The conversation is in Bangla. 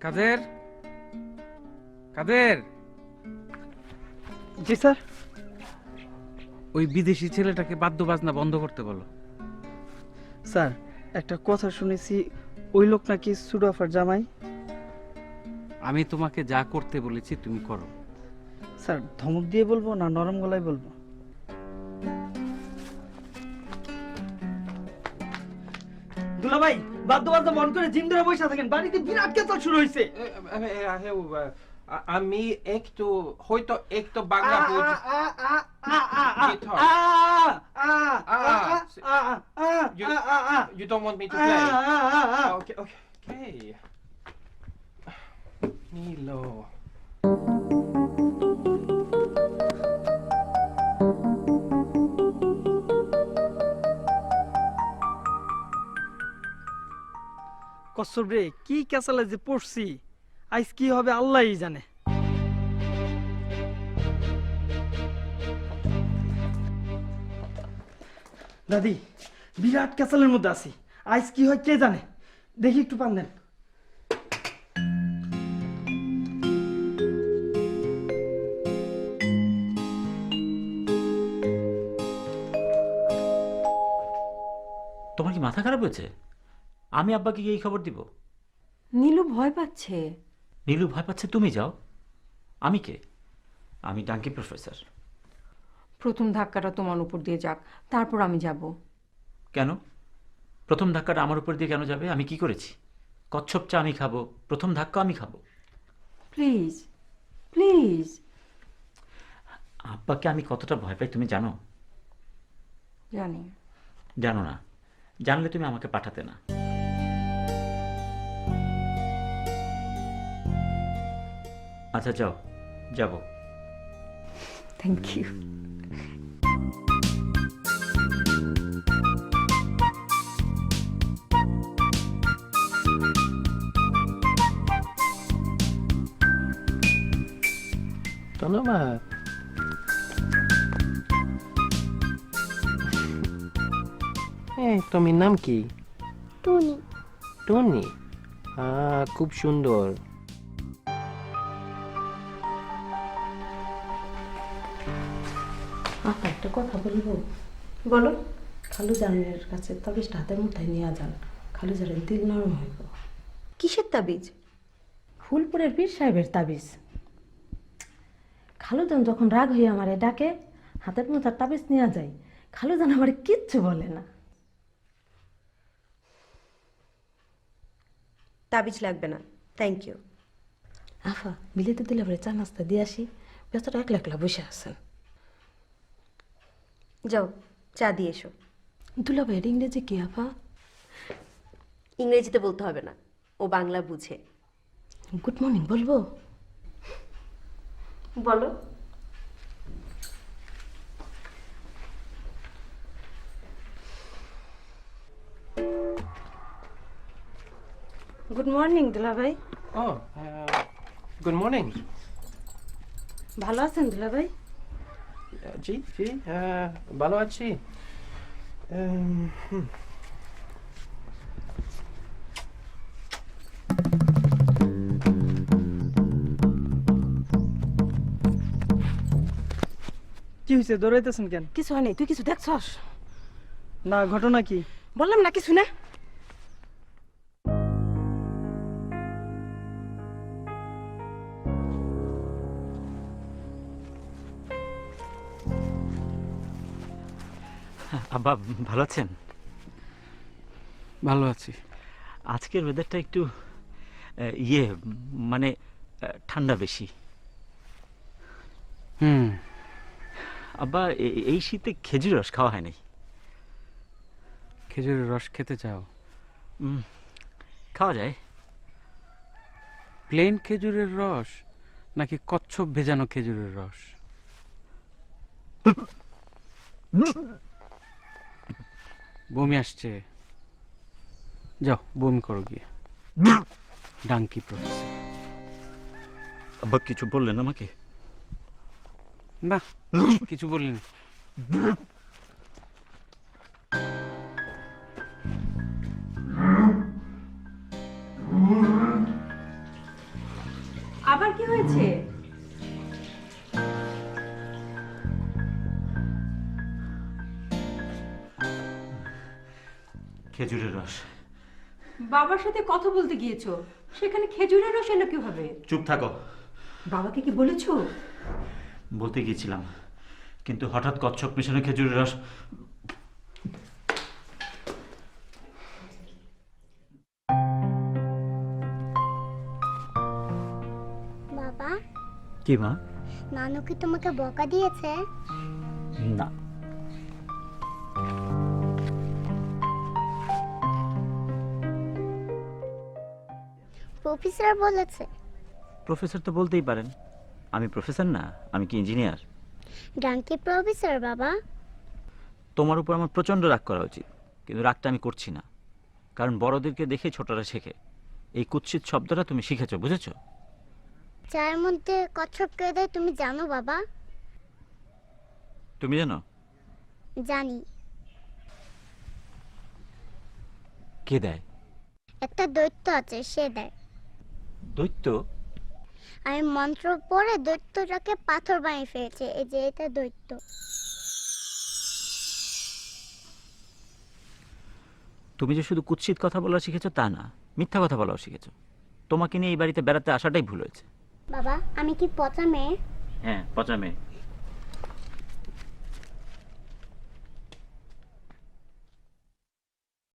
কাদের? কাদের? জি স্যার। ওই বিদেশি ছেলেটাকে বাদ্য বাজনা বন্ধ করতে বলো। স্যার একটা কথা শুনেছি ওই লোক নাকি সুডাফার জামাই। আমি তোমাকে যা করতে বলেছি তুমি করো। স্যার ধমক দিয়ে বলব না নরম গলায় বলব? দুলা ভাই বাদ্য বাদ্য মন করে জিম ধরে বসে থাকেন বাড়িতে বিরাট কেতল শুরু হয়েছে আমি একটু হয়তো একটু বাংলা বুঝি You don't want me to play? Okay, okay, okay. Nilo. রে, কি কেসালে যে পড়ছি, আইস কি হবে আল্লাহই জানে। দাদি, বিরাট কেসালের মধ্যে আছি, আইস কি হয় কে জানে? দেখি একটু পান দেন। তোমার কি মাথা খারাপ হয়েছে? আমি আব্বাকে গিয়ে এই খবর দিব? নীলু ভয় পাচ্ছে। নীলু ভয় পাচ্ছে তুমি যাও। আমি কে? আমি ডাঙ্কি প্রফেসর। প্রথম ধাক্কাটা তোমার উপর দিয়ে যাক তারপর আমি যাব। কেন? প্রথম ধাক্কাটা আমার উপর দিয়ে কেন যাবে? আমি কি করেছি? কচ্ছপ চা আমি খাব প্রথম ধাক্কা আমি খাব। Please please. আব্বাকে আমি কতটা ভয় পাই তুমি জানো? জানি। জানো না। জানলে তুমি আমাকে পাঠাতে না। আচ্ছা যাও। যাব। থ্যাংক ইউ ধন্যবাদ এই তোমার নাম কি টুনি টনি আহ, খুব সুন্দর। আপা একটা কথা বলব বলো খালু জানের কাছে তাবিজটা হাতের মুঠায় নিয়ে যান। খালু জানের দিল নরম হইব কিসের তাবিজ? ফুলপুরের পীর সাহেবের তাবিজ। খালুজান যখন রাগ হয়ে আমারে ডাকে হাতের মুঠার তাবিজ নিয়ে যায় খালুজান আমার কিচ্ছু বলে না। তাবিজ লাগবে না। থ্যাংক ইউ আফা বিলেতে দিলে পরে চা নাস্তা দিয়ে আসি। বেচারা একলা একলা বসে আছেন। যাও চা দিয়ে এসো। দুলা ভাইয়ের ইংরেজি কি আফা? ইংরেজিতে বলতে হবে না ও বাংলা বুঝে। গুড মর্নিং বলব? বলো। গুড মর্নিং দুলা ভাই। ও গুড মর্নিং ভালো আছেন দুলা ভাই? জি জি আহ, ভালো আছি। কি হয়েছে দৌড়াইতেছেন কেন? কিছু হয়নি তুই কিছু দেখছস? না ঘটনা কি? বললাম না কিছু না। আব্বা ভালো আছেন? ভালো আছি। আজকের ওয়েদারটা একটু ইয়ে মানে ঠান্ডা বেশি। হুম। আব্বা এই শীতে খেজুর রস খাওয়া হয়নি খেজুরের রস খেতে চাও? খাওয়া যায়। প্লেন খেজুরের রস নাকি কচ্ছপ ভেজানো খেজুরের রস? বমি আসছে। যাও বমি করো গিয়ে। ডাঙ্কি প্রফেসর আব্বা কিছু বললেন আমাকে? না কিছু বলিনি। আবার কি হয়েছে? খেজুরের রস। বাবার সাথে কথা বলতে গিয়েছো? সেখানে খেজুরের রস এলো কীভাবে? চুপ থাকো। বাবাকে কি বলেছ? বলতে গিয়েছিলাম। কিন্তু হঠাৎ কচ্ছপ মিশনে খেজুরের রস বাবা? কি মা? নানু কি তোমাকে বকা দিয়েছে? না। প্রফেসর বলেছে। প্রফেসর তো বলতেই পারেন। আমি প্রফেসর না আমি কি ইঞ্জিনিয়ার? ডাঙ্কি প্রফেসর বাবা। তোমার উপর আমার প্রচণ্ড রাগ করা উচিত কিন্তু রাগটা আমি করছি না। কারণ বড়দেরকে দেখে ছোটরা শেখে। এই কুৎসিত শব্দটা তুমি শিখেছো বুঝেছ? চায়ের মধ্যে কচ্ছপ কে দেয় তুমি জানো বাবা? তুমি জানো? জানি। কে দেয়? একটা দৈত্য আছে সে দেয়। দৈত্য? আমি মন্ত্র পড়ে দৈত্যটাকে পাথর বানিয়ে ফেলেছে এই যে এটা দৈত্য। তুমি যে শুধু কুৎসিত কথা বলা শিখেছো তা না। মিথ্যা কথা বলাও শিখেছো। তোমাকে নিয়ে এই বাড়িতে বেড়াতে আসাটাই ভুল হয়েছে। বাবা আমি কি পচা মেয়ে? হ্যাঁ পচা মেয়ে।